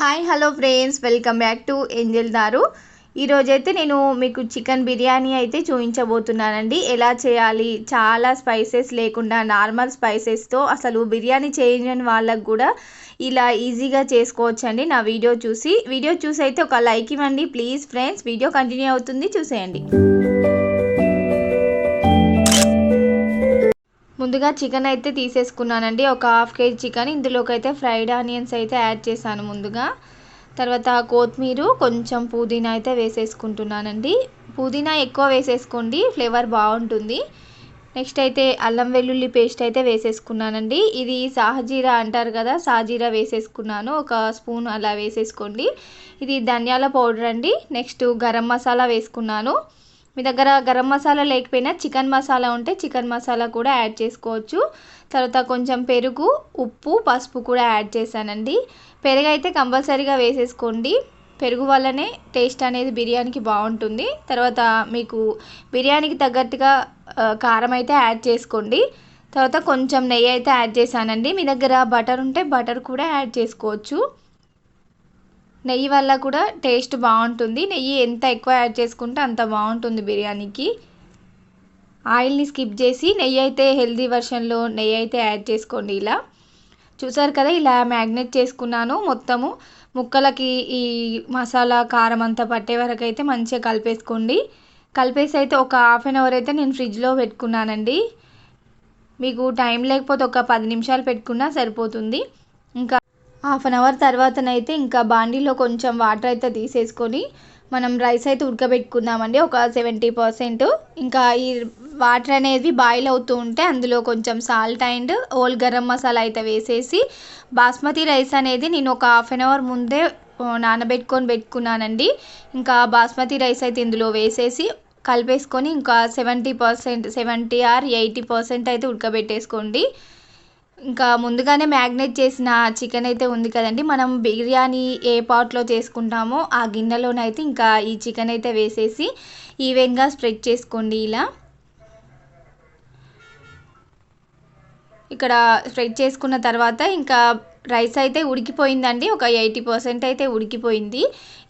Hi hello friends welcome back to angel దారు ఈరోజైతే నేను మీకు చికెన్ బిర్యానీ అయితే చూపించబోతున్నానండి. ఎలా చేయాలి? చాలా స్పైసెస్ లేకుండా నార్మల్ స్పైసెస్తో అసలు బిర్యానీ చేయని వాళ్ళకు కూడా ఇలా ఈజీగా చేసుకోవచ్చండి నా వీడియో చూసి. వీడియో చూసి అయితే ఒక లైక్ ఇవ్వండి ప్లీజ్ ఫ్రెండ్స్ వీడియో కంటిన్యూ అవుతుంది చూసేయండి. ముందుగా చికెన్ అయితే తీసేసుకున్నానండి. ఒక హాఫ్ కేజీ చికెన్ ఇందులోకి అయితే ఫ్రైడ్ ఆనియన్స్ అయితే యాడ్ చేశాను ముందుగా. తర్వాత కొత్తిమీర కొంచెం పుదీనా అయితే వేసేసుకుంటున్నానండి. పుదీనా ఎక్కువ వేసేసుకోండి ఫ్లేవర్ బాగుంటుంది. నెక్స్ట్ అయితే అల్లం వెల్లుల్లి పేస్ట్ అయితే వేసేసుకున్నానండి. ఇది సాహజీరా అంటారు కదా సాహజీరా వేసేసుకున్నాను. ఒక స్పూన్ అలా వేసేసుకోండి. ఇది ధనియాల పౌడర్ అండి. నెక్స్ట్ గరం మసాలా వేసుకున్నాను. మీ దగ్గర గరం మసాలా లేకపోయినా చికెన్ మసాలా ఉంటే చికెన్ మసాలా కూడా యాడ్ చేసుకోవచ్చు. తర్వాత కొంచెం పెరుగు ఉప్పు పసుపు కూడా యాడ్ చేశానండి. పెరుగు అయితే కంపల్సరీగా వేసేసుకోండి. పెరుగు వల్లనే టేస్ట్ అనేది బిర్యానీకి బాగుంటుంది. తర్వాత మీకు బిర్యానీకి తగ్గట్టుగా కారం అయితే యాడ్ చేసుకోండి. తర్వాత కొంచెం నెయ్యి అయితే యాడ్ చేశానండి. మీ దగ్గర బటర్ ఉంటే బటర్ కూడా యాడ్ చేసుకోవచ్చు. నెయ్యి వల్ల కూడా టేస్ట్ బాగుంటుంది. నెయ్యి ఎంత ఎక్కువ యాడ్ చేసుకుంటే అంత బాగుంటుంది బిర్యానీకి. ఆయిల్ని స్కిప్ చేసి నెయ్యి అయితే హెల్దీ వర్షన్లో నెయ్యి అయితే యాడ్ చేసుకోండి ఇలా. చూసారు కదా ఇలా మ్యాగ్నెట్ చేసుకున్నాను. మొత్తము ముక్కలకి ఈ మసాలా కారం అంతా పట్టే వరకు అయితే మంచిగా కలిపేసుకోండి. కలిపేసి అయితే ఒక హాఫ్ అన్ అవర్ అయితే నేను ఫ్రిడ్జ్లో పెట్టుకున్నానండి. మీకు టైం లేకపోతే ఒక పది నిమిషాలు పెట్టుకున్నా సరిపోతుంది. హాఫ్ అన్ అవర్ తర్వాతనైతే ఇంకా బాండీలో కొంచెం వాటర్ అయితే తీసేసుకొని మనం రైస్ అయితే ఉడకబెట్టుకుందామండి. ఒక సెవెంటీ పర్సెంట్. ఇంకా ఈ వాటర్ అనేది బాయిల్ అవుతూ ఉంటే అందులో కొంచెం salt and whole garam masala అయితే వేసేసి బాస్మతి రైస్ అనేది నేను ఒక హాఫ్ అన్ అవర్ ముందే నానబెట్టుకొని పెట్టుకున్నానండి. ఇంకా బాస్మతి రైస్ అయితే ఇందులో వేసేసి కలిపేసుకొని ఇంకా seventy percent seventy or eighty percent అయితే ఉడకబెట్టేసుకోండి. ఇంకా ముందుగానే మ్యాగ్నేట్ చేసిన చికెన్ అయితే ఉంది కదండి. మనం బిర్యానీ ఏ పాట్లో చేసుకుంటామో ఆ గిన్నెలోనైతే ఇంకా ఈ చికెన్ అయితే వేసేసి ఈవెన్గా స్ప్రెడ్ చేసుకోండి ఇలా. ఇక్కడ స్ప్రెడ్ చేసుకున్న తర్వాత ఇంకా రైస్ అయితే ఉడికిపోయిందండి. ఒక ఎయిటీ పర్సెంట్ అయితే ఉడికిపోయింది.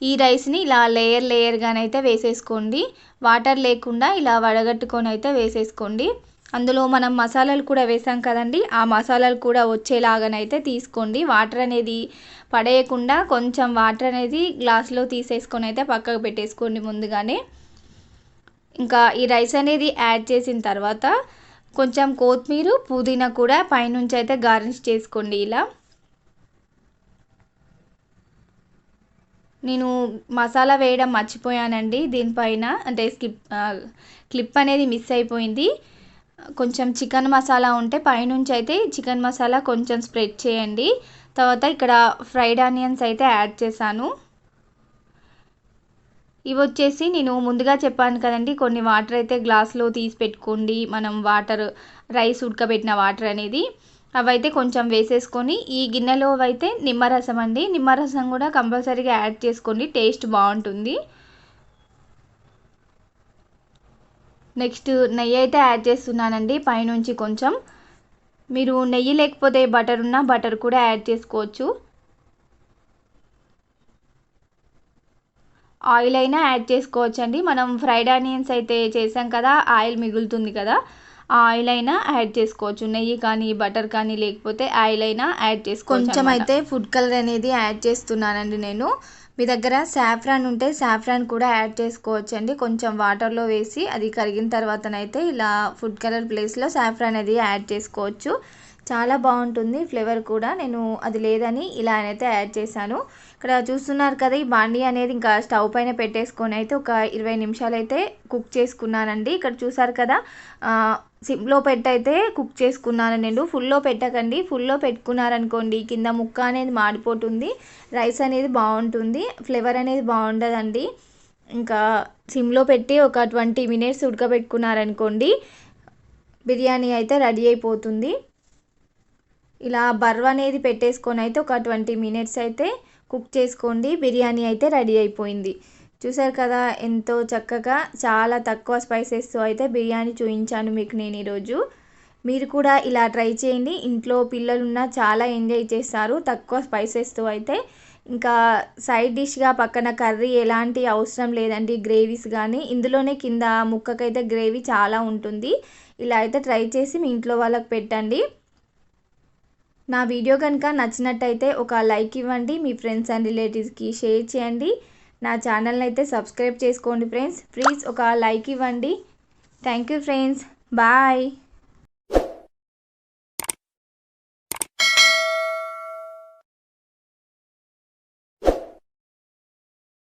ఈ రైస్ని ఇలా లేయర్ లేయర్గానైతే వేసేసుకోండి. వాటర్ లేకుండా ఇలా వడగట్టుకొని అయితే వేసేసుకోండి. అందులో మనం మసాలాలు కూడా వేసాం కదండి. ఆ మసాలాలు కూడా వచ్చేలాగానైతే తీసుకోండి. వాటర్ అనేది పడేయకుండా కొంచెం వాటర్ అనేది గ్లాస్లో తీసేసుకొని అయితే పక్కకు పెట్టేసుకోండి ముందుగానే. ఇంకా ఈ రైస్ అనేది యాడ్ చేసిన తర్వాత కొంచెం కొత్తిమీర పుదీనా కూడా పైనుంచి అయితే గార్నిష్ చేసుకోండి ఇలా. నేను మసాలా వేయడం మర్చిపోయానండి. దీనిపైన అంటే స్కిప్ క్లిప్ అనేది మిస్ అయిపోయింది. కొంచెం చికెన్ మసాలా ఉంటే పైనుంచి అయితే చికెన్ మసాలా కొంచెం స్ప్రెడ్ చేయండి. తర్వాత ఇక్కడ ఫ్రైడ్ ఆనియన్స్ అయితే యాడ్ చేశాను. ఇవి వచ్చేసి నేను ముందుగా చెప్పాను కదండి కొన్ని వాటర్ అయితే గ్లాస్లో తీసి పెట్టుకోండి. మనం వాటర్ రైస్ ఉడకబెట్టిన వాటర్ అనేది. అవైతే కొంచెం వేసేసుకొని ఈ గిన్నెలో అయితే నిమ్మరసం అండి. నిమ్మరసం కూడా కంపల్సరీగా యాడ్ చేసుకోండి టేస్ట్ బాగుంటుంది. నెక్స్ట్ నెయ్యి అయితే యాడ్ చేస్తున్నానండి పైనుంచి కొంచెం. మీరు నెయ్యి లేకపోతే బటర్ ఉన్నా బటర్ కూడా యాడ్ చేసుకోవచ్చు. ఆయిల్ అయినా యాడ్ చేసుకోవచ్చు అండి మనం ఫ్రైడ్ ఆనియన్స్ అయితే చేసాం కదా ఆయిల్ మిగులుతుంది కదా ఆయిల్ అయినా యాడ్ చేసుకోవచ్చు. నెయ్యి కానీ బటర్ కానీ లేకపోతే ఆయిల్ అయినా యాడ్ చేసుకోవచ్చు కొంచెం అయితే ఫుడ్ కలర్ అనేది యాడ్ చేస్తున్నానండి నేను. మీ దగ్గర సాఫ్రాన్ ఉంటే సాఫ్రాన్ కూడా యాడ్ చేసుకోవచ్చు అండి కొంచెం వాటర్లో వేసి అది కరిగిన తర్వాతనైతే ఇలా ఫుడ్ కలర్ ప్లేస్లో సాఫ్రాన్ అది యాడ్ చేసుకోవచ్చు. చాలా బాగుంటుంది ఫ్లేవర్ కూడా. నేను అది లేదని ఇలా అయితే యాడ్ చేశాను. ఇక్కడ చూస్తున్నారు కదా ఈ బాండీ అనేది ఇంకా స్టవ్ పైన పెట్టేసుకొని అయితే ఒక ఇరవై నిమిషాలు అయితే కుక్ చేసుకున్నానండి. ఇక్కడ చూసారు కదా సిమ్లో పెట్టయితే కుక్ చేసుకున్నాను నేను. ఫుల్లో పెట్టకండి. ఫుల్లో పెట్టుకున్నారనుకోండి కింద ముక్క అనేది మాడిపోతుంది రైస్ అనేది బాగుంటుంది ఫ్లేవర్ అనేది బాగుండదండి. ఇంకా సిమ్లో పెట్టి ఒక ట్వంటీ మినిట్స్ ఉడకబెట్టుకున్నారనుకోండి బిర్యానీ అయితే రెడీ అయిపోతుంది. ఇలా బర్వ్ అనేది పెట్టేసుకొని అయితే ఒక ట్వంటీ మినిట్స్ అయితే కుక్ చేసుకోండి. బిర్యానీ అయితే రెడీ అయిపోయింది. చూసారు కదా ఎంతో చక్కగా చాలా తక్కువ స్పైసెస్తో అయితే బిర్యానీ చూపించాను మీకు నేను ఈరోజు. మీరు కూడా ఇలా ట్రై చేయండి. ఇంట్లో పిల్లలున్నా చాలా ఎంజాయ్ చేస్తారు తక్కువ స్పైసెస్తో అయితే. ఇంకా సైడ్ డిష్గా పక్కన కర్రీ ఎలాంటి అవసరం లేదండి గ్రేవీస్ కానీ ఇందులోనే కింద ముక్కకైతే గ్రేవీ చాలా ఉంటుంది. ఇలా అయితే ట్రై చేసి మీ ఇంట్లో వాళ్ళకి పెట్టండి. నా వీడియో కనుక నచ్చినట్టయితే ఒక లైక్ ఇవ్వండి మీ ఫ్రెండ్స్ అండ్ రిలేటివ్స్కి షేర్ చేయండి. నా ఛానల్ని అయితే సబ్స్క్రైబ్ చేసుకోండి ఫ్రెండ్స్. ప్లీజ్ ఒక లైక్ ఇవ్వండి. Thank you friends. బాయ్.